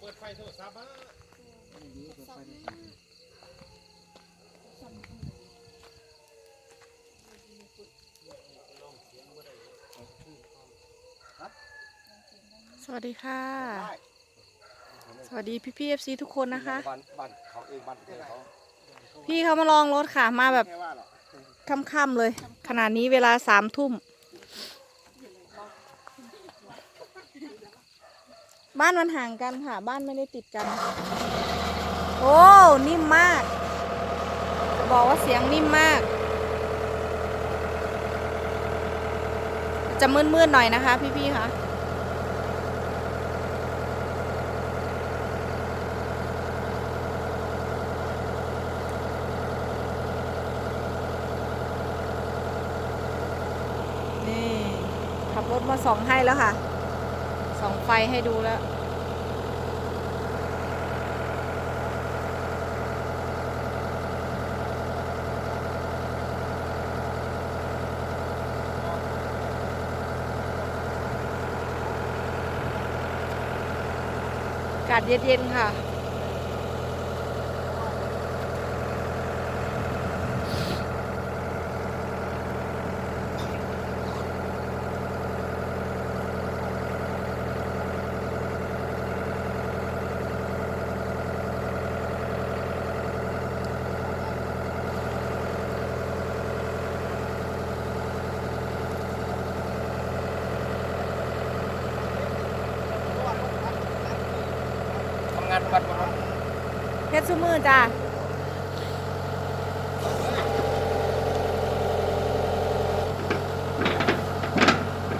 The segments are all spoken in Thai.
เปิดไฟโทรศัพท์มาสวัสดีค่ะ สวัสดีพี่พี่เอฟซีทุกคนนะคะ บ้านบ้านเขาเองบ้านเกิดเขาพี่เขามาลองรถค่ะ มาแบบแค่ว่าหรอกค่ำๆเลย ขนาดนี้เวลาสามทุ่ม บ้านมันห่างกันค่ะ บ้านไม่ได้ติดกัน โอ้นิ่มมาก บอกว่าเสียงนิ่มมาก จะมืดๆหน่อยนะคะ พี่ๆค่ะนี่ขับรถมาส่องให้แล้วค่ะ ไฟให้ดูแล้ว อากาศเย็นๆค่ะ ทำงานวัดวันนั้น เพชรซูมือจ้า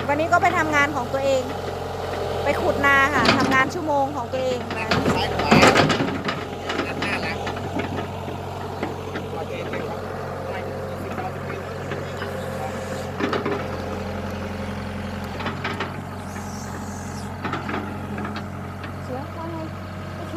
วันนี้ก็ไปทำงานของตัวเอง ไปขุดนาค่ะทำงานชั่วโมงของตัวเองนะซ้ายขวาด้านหน้าหลังมาเทเทครับไม่สิบเก้าสิบปี เสือว่าไงโอเค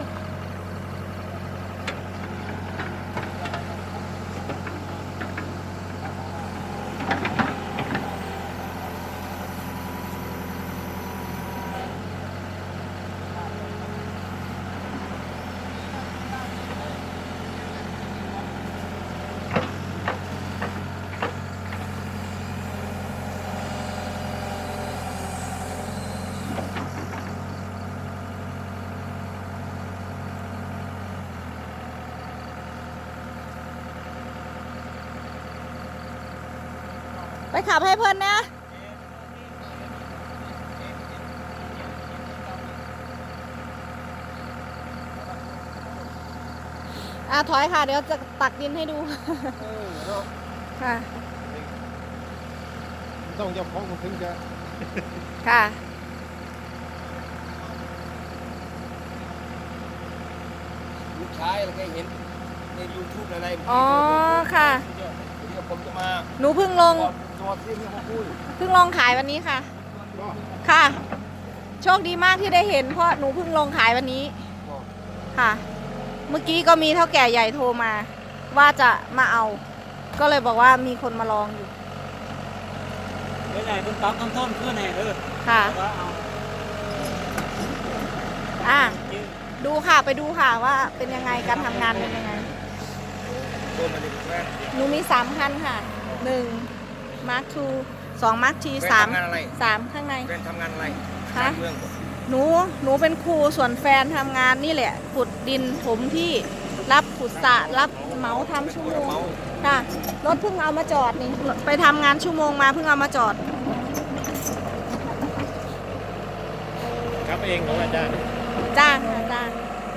ไปขับให้เพื่อนนะ อะถอยค่ะ เดี๋ยวจะตักดินให้ดู เออเนาะค่ะ ต้องจะพ้องถึงจะค่ะ ลูกชายเราเคยเห็นในยูทูบอะไรอ๋อค่ะ เดี๋ยวผมจะมาหนูเพิ่งลงจอ ดที่นี่มาคุยเพิ่งลงขายวันนี้ค่ะ ก็ค่ะ โชคดีมากที่ได้เห็นเพราะหนูเพิ่งลงขายวันนี้ค่ะ เมื่อกี้ก็มีเท่าแก่ใหญ่โทรมา ว่าจะมาเอา ก็เลยบอกว่ามีคนมาลองอยู่เดี๋ยวไหนเป็นปั๊มต้นต้นขึ้นไหนเออค่ะแล้วเอาอะ ยืนดูค่ะไปดูค่ะว่าเป็นยังไงการทำงานเป็นยังไงโดนมาดิแฟนหนูมีสามคันค่ะหนึ่ง มาร์คทูสองมาร์คทีแฟนสามทำงานอะไรสามข้างในแฟนทำงานอะไรคะการเมืองหนูหนูเป็นครูส่วนแฟนทำงานนี่แหละขุดดินผมที่รับขุดสระรับเหมาทำชั่วโมงเมาค่ะรถเพิ่งเอามาจอดนี่ไปทำงานชั่วโมงมาเพิ่งเอามาจอดครับเองเหรออาจารย์จ้างค่ะจ้าง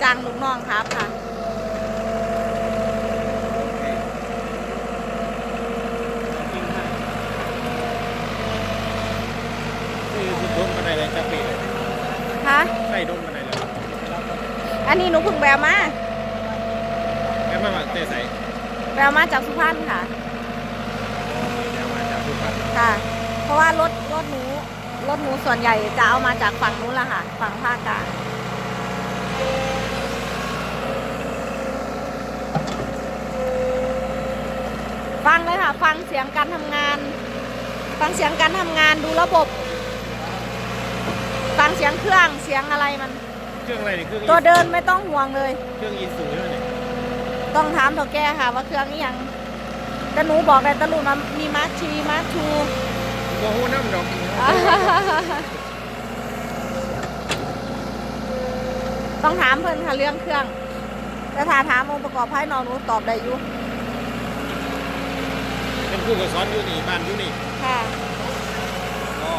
จ้างลูกน้องครับค่ะ คือคุณดมกันไหนเลย จะปีเลยคะใส่ดมกันไหนเลยอันนี้หนูเพิ่งแบวมาแค่มามาเตะใส่แบวมาจากสุพรรณค่ะเดี๋ยวมาจากทุกคนค่ะ เพราะว่ารถรถหนูรถหนูส่วนใหญ่จะเอามาจากฝั่งนู้นแหละค่ะ ฝั่งภาคกลางฟังเลยค่ะ ฟังเสียงการทำงาน ฟังเสียงการทำงานดูระบบ ฟังเสียงเครื่องเสียงอะไรมัน เครื่องอะไรนี่เครื่องตัวเดินไม่ต้องห่วงเลย เครื่องอินสูใช่ไหมเนี่ยต้องถามเถ่าแก่ค่ะ ว่าเครื่องนี้ยังแต่หนูบอกได้ตะลุนว่ามีมาร์คทีมาร์คทูโมโหน้ำดอกต้องถามเพิ่นค่ะเรื่องเครื่องแต่ถ้าถามองค์ประกอบภายนอกหนูตอบได้อยู่เป็นผู้กับสอนอยู่นี่บ้านอยู่นี่ค่ะ ก็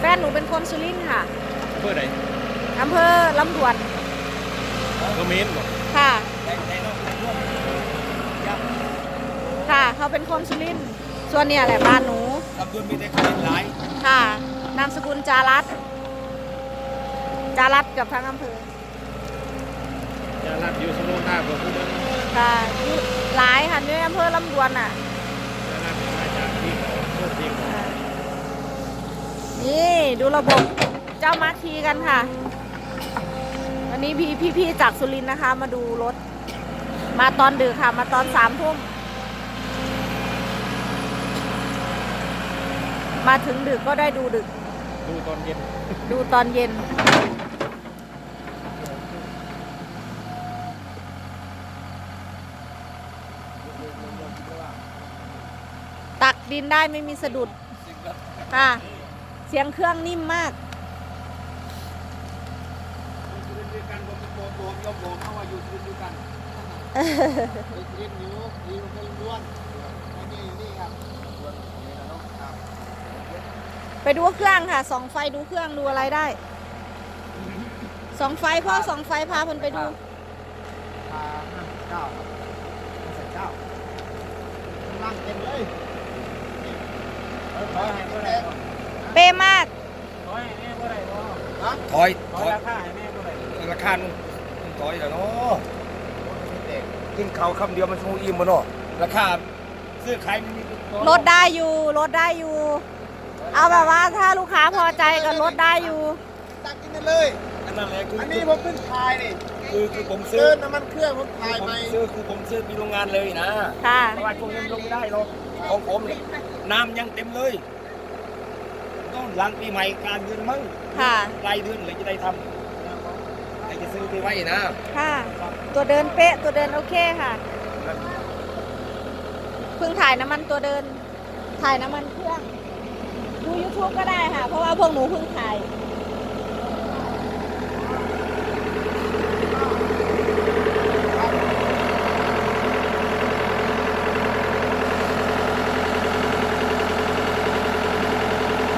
แฟนหนู เป็นคนสุรินทร์ค่ะเพื่อไหนอำเภอลำดวนเขมรบอกค่ะแต่แต่นอกในร่วมยับค่ะเขาเป็นคนสุรินทร์ส่วนเนี่ยแหละบ้านหนูลำดวนมีแต่คนหลายค่ะ นามสกุลจารัตจารัตกับทั้งอำเภอจะรับอยู่สโลท่ากับผู้เดิน ค่ะอยู่หลายค่ะในอำเภอลำดวนอะจะรับมาจากที่เขาโคตรที่เขา นี่ดูระบบเจ้ามาทีกันค่ะ วันนี้พี่พี่พี่จากสุรินทร์นะคะ มาดูรถ มาตอนดึกค่ะ มาตอนสามทุ่ม มาถึงดึกก็ได้ดูดึก ดูตอนเย็น ดูตอนเย็น ตักดินได้ไม่มีสะดุดค่ะเสียงเครื่องนิ่มมากด้วยกันผมโบโบยอมโบมเอาว่าอยู่ที่ด้วยกันเรียนอยู่ดีมันเป็นล้วนอันนี้นี่ครับล้วนนี่นะน้องครับไปดูเครื่องค่ะส่องไฟดูเครื่องดูอะไรได้ส่องไฟพ่อส่องไฟพาเพิ่นไปดูพาเก้าครับใส่เก้าล่างเต็มเลยเออขอให้ เพื่อนเป๊ะมากถอยให้แม่บ่ได้บ่ฮะถอยถถออยยราคาให้แม่บ่ได้ราคามันมันถอยแล้วเนาะกินข้าวคำเดียวมันคงอิ่มบ่เนาะราคาซื้อขายมันมีลดได้อยู่ลดได้อยู่ เอาแบบว่าถ้าลูกค้าพอใจก็ลดได้อยู่ ตักกินได้เลย อันนั้นแหละคืออันนี้ผมเพิ่งทายนี่คือคือผมซื้เดิอนน้ำมันเครื่องผมทายผมใหม่ซื้อคือผมซื้อมีโรงงานเลยนะค่ะ เพราะว่าพวกนี้ลงไม่ได้หรอกของผมเนี่ยน้ำยังเต็มเลยต้อง หลังปีใหม่กลางเดือนมั้งค่ะ ปลายเดือนเลยจะได้ทำใครจะซื้อไปไว้นะค่ะ ตัวเดินเป๊ะตัวเดินโอเคค่ะ เพิ่งถ่ายน้ำมันตัวเดิน ถ่ายน้ำมันเครื่อง ดู YouTube ก็ได้ค่ะ เพราะว่าพวกหนูเพิ่งถ่าย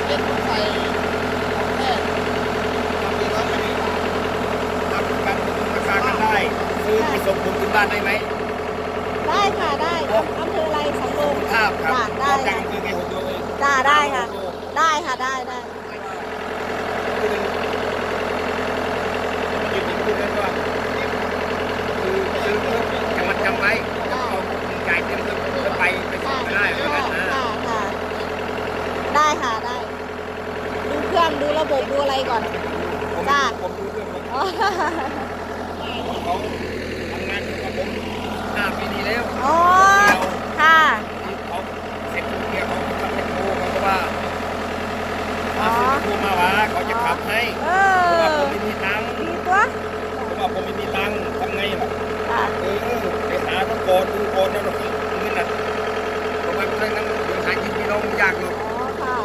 เล่นผมใส่ของแท้ทำดีร้อยไม่ดีกว่า ทำกันราคากันได้ ซื้อไปส่งผมถึง บ้านได้ไหม ได้ค่ะได้อำอำเภออะไรสำโรงภาพครับจ้าอได้อกจากอำเภอแค่หกโลเองจ้าได้ค่ะ ได้ค่ะ ได้ได้คือผมพูดนั้นว่าคือซื้อเพิ่มจังหวัดจำไว้แล้วเอาจ่ายเต็มเพิ่มแล้วไปไปส่งไม่ได้แล้วกันนะค่ะค่ะได้ค่ะได้ ดูเครื่องดูระบบดูอะไรก่อนผมจ้าผมดูเรื่องรถอ๋อเขาทำงานอยู่กับผมห้าปีนี้แล้ว อ๋อค่ะเขาเสร็จเกียร์เขาทำเป็นโทรเขาก็ว่าอ๋อโทรมาว่าเขาจะขับให้เอเพราะว่าอผมไม่มีตังค์ดีตัวเพราะว่าผมไม่มีตังค์ทำไงล่ะเออไปหาต้องก่อนดูโก่อนนะหรอกเงินน่ะเพราะว่าเรื่องนั้นเดี๋ยวหากินพี่น้องยากหรอกอ๋อค่ะ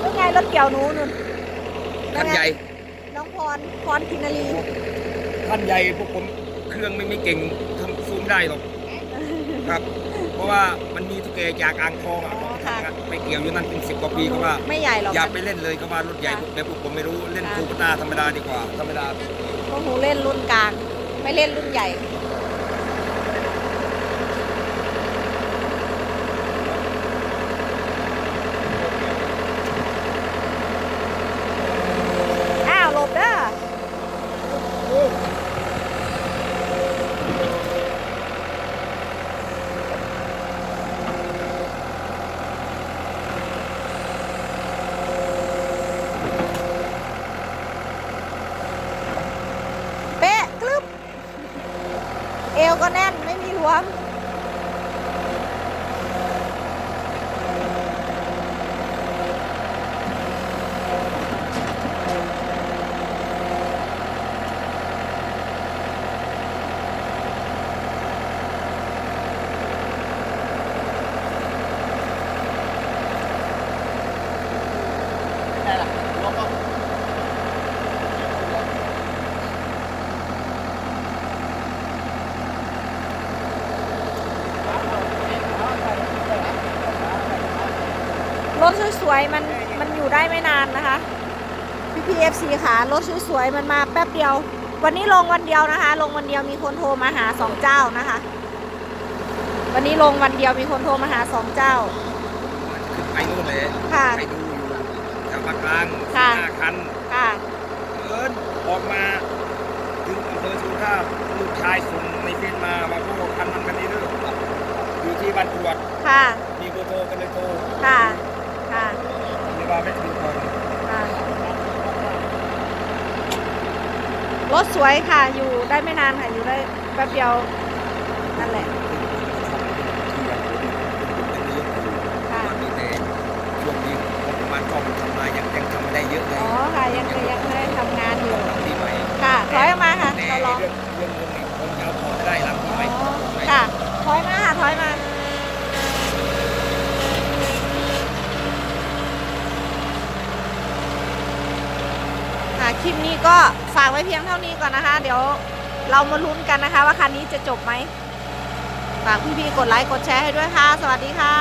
แล้วไงรถเกี่ยวหนูนุ่นท่านใหญ่ น้องพรพรกินนารีท่านใหญ่พวกผมเครื่องไม่ไม่เก่งทำซูมได้หรอก ครับ เพราะว่ามันมีทุกแกจากอ่างทองอะเขาไปทำงานไปเกี่ยวอยู่นั่นเป็นสิบกว่าปีเขาว่า ไม่ใหญ่หรอก อย่าไปเล่นเลยเขาว่ารถใหญ่พวกแบบพวกผมไม่รู้เล่นค่ะคูปต้าธรรมดาดีกว่าธรรมดาพวกหนูเล่นรุ่นกลาง ไม่เล่นรุ่นใหญ่ quá. สวยๆมันมันอยู่ได้ไม่นานนะคะพี่พีเอฟซีค่ะรถสวยๆมันมาแป๊บเดียว วันนี้ลงวันเดียวนะคะ ลงวันเดียวมีคนโทรมาหาสองเจ้านะคะ วันนี้ลงวันเดียวมีคนโทรมาหาสองเจ้าขึ้นไปนู่นเลยค่ะไปดูอยู่แถวภาคกลางค่ะ ห้าคันค่ะเอินออกมาถึงอำเภอสุท่าพลูกชายส่งในเฟซมาว่าพวกคันนั้นคันนี้เด้ออยู่ที่บ้านตรวจค่ะมีเบอร์โทรกันเลยโทรค่ะ ค่ะหรือว่าไม่ถูกก่อนค่ะ รถสวยค่ะ อยู่ได้ไม่นานค่ะ อยู่ได้แป๊บเดียว นั่นแหละค่ะมีแต่ช่วงนี้งบประมาณก็มันทำมายังยังทำไม่ได้เยอะเลอ๋ยอค่ะ ยังยังไม่ได้ทำงานอยู่ ปีใหม่ค่ะ ถอยออกมาค่ะ แต่เราลองเรื่องเรื่องเงินนี่ผมจะเอาพอได้รับปีใหม่ อ๋อค่ะ ถอยมาค่ะ ถอยมา ค่ะ คลิป นี้ก็ฝากไว้เพียงเท่านี้ก่อนนะคะ เดี๋ยวเรามาลุ้นกันนะคะ ว่าคันนี้จะจบไหมฝากพี่ๆกดไลค์กดแชร์ให้ด้วยค่ะ สวัสดีค่ะ